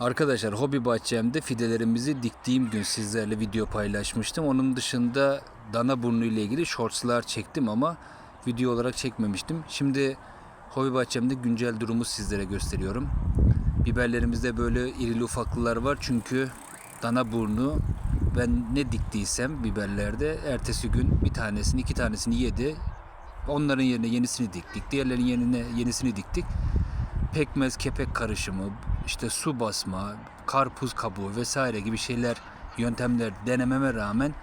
Arkadaşlar hobi bahçemde fidelerimizi diktiğim gün sizlerle video paylaşmıştım. Onun dışında dana burnu ile ilgili shortslar çektim ama video olarak çekmemiştim. Şimdi hobi bahçemde güncel durumu sizlere gösteriyorum. Biberlerimizde böyle irili ufaklılar var çünkü dana burnu ben ne diktiysem biberlerde ertesi gün bir tanesini iki tanesini yedi. Onların yerine yenisini diktik. Diğerlerinin yerine yenisini diktik pekmez kepek karışımı, işte su basma, karpuz kabuğu vesaire gibi şeyler, yöntemler denememe rağmen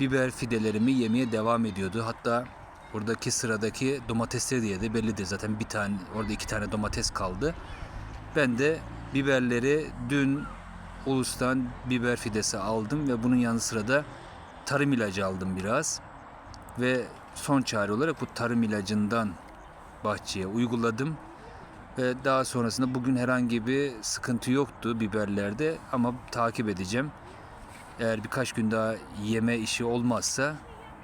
biber fidelerimi yemeye devam ediyordu. Hatta buradaki sıradaki domatesleri de yedi. Bellidir zaten bir tane, orada iki tane domates kaldı. Ben de biberleri dün Ulus'tan biber fidesi aldım ve bunun yanı sıra da tarım ilacı aldım biraz. Ve son çare olarak bu tarım ilacından bahçeye uyguladım. Daha sonrasında bugün herhangi bir sıkıntı yoktu biberlerde ama takip edeceğim. Eğer birkaç gün daha yeme işi olmazsa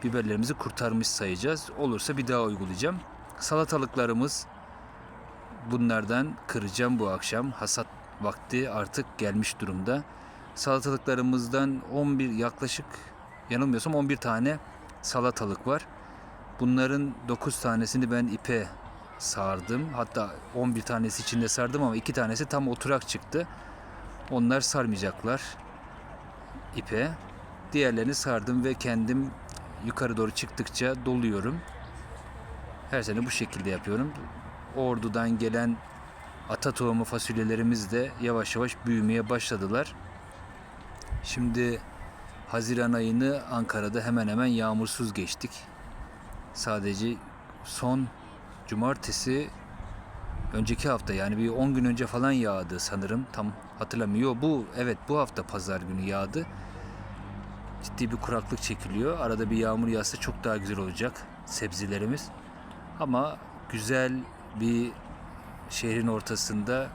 biberlerimizi kurtarmış sayacağız. Olursa bir daha uygulayacağım. Salatalıklarımız bunlardan kıracağım bu akşam. Hasat vakti artık gelmiş durumda. Salatalıklarımızdan 11 yaklaşık yanılmıyorsam 11 tane salatalık var. Bunların 9 tanesini ben ipe sardım. Hatta 11 tanesi içinde sardım ama 2 tanesi tam oturak çıktı. Onlar sarmayacaklar ipe. Diğerlerini sardım ve kendim yukarı doğru çıktıkça doluyorum. Her sene bu şekilde yapıyorum. Ordu'dan gelen ata tohumu fasulyelerimiz de yavaş yavaş büyümeye başladılar. Şimdi Haziran ayını Ankara'da hemen hemen yağmursuz geçtik. Sadece son cumartesi önceki hafta yani bir 10 gün önce falan yağdı sanırım. Tam hatırlamıyor. Bu evet bu hafta pazar günü yağdı. Ciddi bir kuraklık çekiliyor. Arada bir yağmur yağsa çok daha güzel olacak sebzelerimiz. Ama güzel bir şehrin ortasında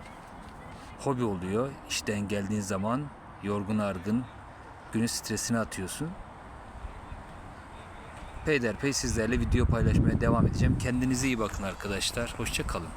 hobi oluyor. İşten geldiğin zaman yorgun argın günün stresini atıyorsun. Peyderpey sizlerle video paylaşmaya devam edeceğim. Kendinize iyi bakın arkadaşlar. Hoşça kalın.